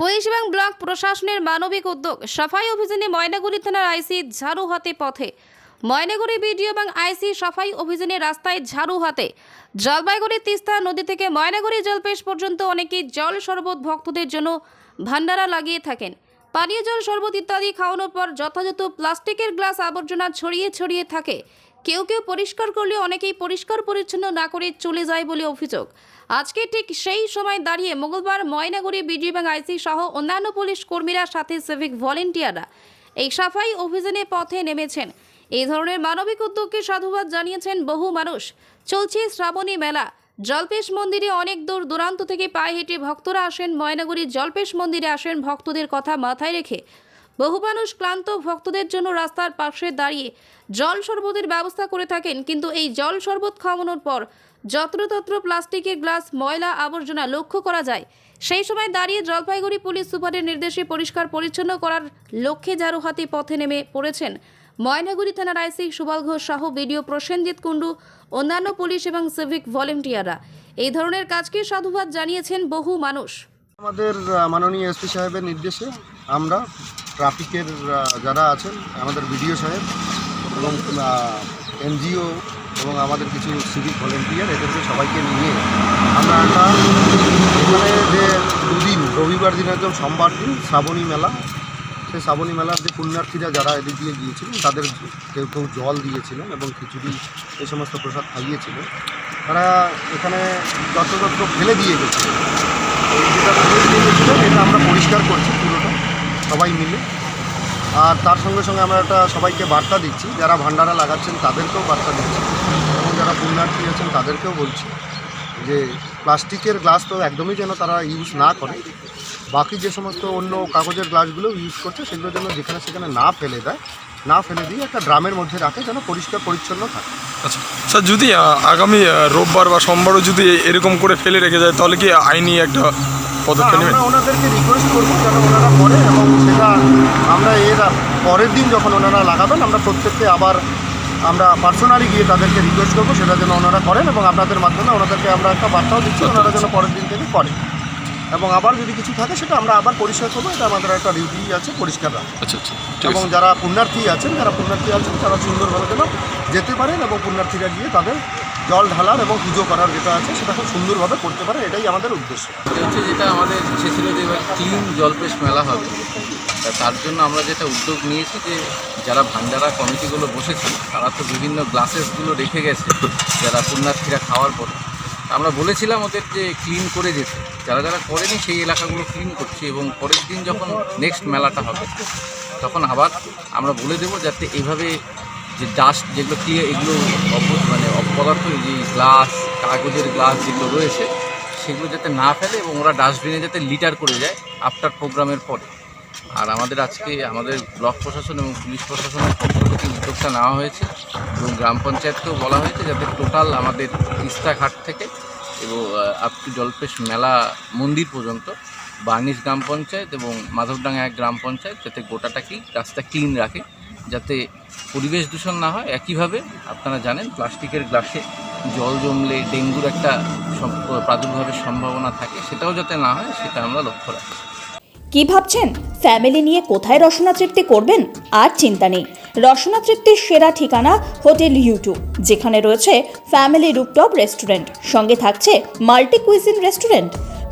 Police এবং block প্রশাসনের মানবিক উদ্যোগ, সাফাই অভিযানে ময়নাগুড়ি থানার আইসি ঝাড়ু হাতে পথে। ময়নাগুড়ি বিডিও এবং আইসি সাফাই অভিযানে রাস্তায় ঝাড়ু হাতে। জলপাইগুড়ি তিস্তা নদী থেকে ময়নাগুড়ি জলপেশ পর্যন্ত অনেকেই জল শরবত ভক্তদের জন্য ভান্ডারা লাগিয়ে থাকেন। পানীয় জল, শরবত ইত্যাদি খাওয়ানোর পর যথাযথ প্লাস্টিকের গ্লাস আবর্জনা ছড়িয়ে ছড়িয়ে থাকে। কেউ কেউ পরিষ্কার করলে অনেকেই পরিষ্কার পরিচ্ছন্ন না করে চলে যায় বলে অভিযোগ। আজকে ঠিক সেই সময় দাঁড়িয়ে মঙ্গলবার ময়নাগুড়ি বিডি এবং আইসি সহ অন্যান্য পুলিশ কর্মীরা সাথে সিভিক ভলেন্টিয়াররা এই সাফাই অভিযানে পথে নেমেছেন। এই ধরনের মানবিক উদ্যোগকে সাধুবাদ জানিয়েছেন বহু মানুষ। চলছে শ্রাবণী মেলা। জলপেশ মন্দিরে অনেক দূর দূরান্ত থেকে পায়ে হেঁটে ভক্তরা আসেন। ময়নাগুড়ির জলপেশ মন্দিরে আসেন ভক্তদের কথা মাথায় রেখে বহু মানুষ ক্লান্ত, ভক্তদের জন্য রাস্তার পাশে দাঁড়িয়ে জল শরবতের ব্যবস্থা করে থাকেন, কিন্তু এই জল শরবত খাওয়ানোর পর যত্রতত্র প্লাস্টিকের গ্লাস, ময়লা, আবর্জনা লক্ষ্য করা যায়। সেই সময় দাঁড়িয়ে জলপাইগুড়ি পুলিশ সুপারের নির্দেশে পরিষ্কার পরিচ্ছন্ন করার লক্ষ্যে ঝাড়ু হাতে পথে নেমে পড়েছেন ময়নাগুড়ি থানার আইসি সুবল ঘোষ সহ বিডিও প্রসেনজিৎ কুণ্ডু, অন্যান্য পুলিশ এবং সিভিক ভলেন্টিয়াররা। এই ধরনের কাজকে সাধুবাদ জানিয়েছেন বহু মানুষ। আমাদের মাননীয় এসপি সাহেবের নির্দেশে আমরা ট্রাফিকের যারা আছেন, আমাদের বিডিও সাহেব এবং এনজিও এবং আমাদের কিছু সিভিক ভলেন্টিয়ার, এদেরকে সবাইকে নিয়ে আমরা একটা এখানে যে দুদিন, রবিবার দিন একদম সোমবার দিন শ্রাবণী মেলা, সেই শ্রাবণী মেলার যে পুণ্যার্থীরা যারা এদিক দিয়ে গিয়েছিলেন, তাদের কেউ কেউ জল দিয়েছিলেন এবং খিচুড়ি এই সমস্ত প্রসাদ খাইয়েছিলেন। তারা এখানে যত্রতত্র ফেলে দিয়ে গেছিলেন। এই যেটা ফেলে দিয়ে গেছিলেন, এটা আমরা পরিষ্কার করছি পুরোটা। সবাই মিলে। আর তার সঙ্গে সঙ্গে আমরা একটা সবাইকে বার্তা দিচ্ছি, যারা ভান্ডারা লাগাচ্ছেন তাদেরকেও বার্তা দিচ্ছি। এবং যারা পুণ্যার্থী আছেন তাদেরকেও বলছি যে প্লাস্টিকের গ্লাস তো একদমই যেন তারা ইউজ না করে। বাকি যে সমস্ত অন্য কাগজের গ্লাসগুলো ইউজ করছে, সেগুলো যেন যেখানে সেখানে না ফেলে দেয়, না ফেলে দিয়ে একটা ড্রামের মধ্যে রাখে যেন পরিষ্কার পরিচ্ছন্ন থাকে। আচ্ছা স্যার, যদি আগামী রোববার বা সোমবারও যদি এরকম করে ফেলে রেখে যায়, তাহলে কি আইনি একটা পদক্ষেপ নেবেন? আমরা ওনাদেরকে রিকোয়েস্ট করব যেন ওনারা করে এবং সেটা আমরা এর পরের দিন যখন ওনারা লাগাবেন আমরা প্রত্যেককে আবার আমরা পার্সোনালি গিয়ে তাদেরকে রিকোয়েস্ট করব সেটা যেন ওনারা করেন এবং আপনাদের মাধ্যমে ওনাদেরকে আমরা একটা বার্তাও দিচ্ছি ওনারা যেন পরের দিন থেকে করে এবং আবার যদি কিছু থাকে সেটা আমরা আবার পরিষ্কার করব এটা আমাদের একটা ডিউটি আছে পরিষ্কার রাখা। আচ্ছা আচ্ছা এবং যারা পুণ্যার্থী আছেন যারা পুণ্যার্থী আছেন তারা সুন্দরভাবে যেন যেতে পারেন এবং পুণ্যার্থীরা গিয়ে তাদের জল ঢালার এবং পুজো করার যেটা আছে, সেটা খুব সুন্দরভাবে করতে পারে, এটাই আমাদের উদ্দেশ্য। হচ্ছে যেটা আমাদের ইচ্ছে ছিল যে এবার ক্লিন জলপেশ মেলা হবে। তার জন্য আমরা যেটা উদ্যোগ নিয়েছি যে, যারা ভান্ডারা কমিটিগুলো বসেছে, তারা তো বিভিন্ন গ্লাসেসগুলো রেখে গেছে, যারা পুণ্যার্থীরা খাওয়ার পরে। আমরা বলেছিলাম ওদের যে ক্লিন করে যেতে। যারা যারা করেনি, সেই এলাকাগুলো ক্লিন করছি এবং পরের দিন যখন নেক্সট মেলাটা হবে, তখন আবার আমরা বলে দেবো যাতে এইভাবে যে ডাস্ট যেগুলো ক্লিয়ার এগুলো অপদার্থ যে গ্লাস, কাগজের গ্লাস যেগুলো রয়েছে, সেগুলো যাতে না ফেলে এবং ওরা ডাস্টবিনে যাতে লিটার করে যায় আফটার প্রোগ্রামের পরে। আর আমাদের আজকে আমাদের ব্লক প্রশাসন এবং পুলিশ প্রশাসনের পক্ষ থেকে উদ্যোগটা নেওয়া হয়েছে এবং গ্রাম পঞ্চায়েতকেও বলা হয়েছে যাতে টোটাল আমাদের তিস্তা ঘাট থেকে এবং আপ টু জলপেশ মেলা মন্দির পর্যন্ত বার্নিশ গ্রাম পঞ্চায়েত এবং মাধবডাঙ্গা এক গ্রাম পঞ্চায়েত যাতে গোটাটাকেই, রাস্তা ক্লিন রাখে, যাতে পরিবেশ দূষণ না হয়, একইভাবে আপনারা জানেন প্লাস্টিকের গ্লাসে জল জমলে ডেঙ্গুর একটা প্রাদুর্ভাবের সম্ভাবনা থাকে, সেটাও যাতে না হয়, সেটা আমরা লক্ষ্য রাখি কি ভাবছেন? ফ্যামিলি নিয়ে কোথায় রসনা তৃপ্তি করবেন? আর চিন্তা নেই। রসনা তৃপ্তির সেরা ঠিকানা হোটেল ইউটু, যেখানে রয়েছে ফ্যামিলি রুপটপ রেস্টুরেন্ট, সঙ্গে থাকছে multi cuisine restaurant.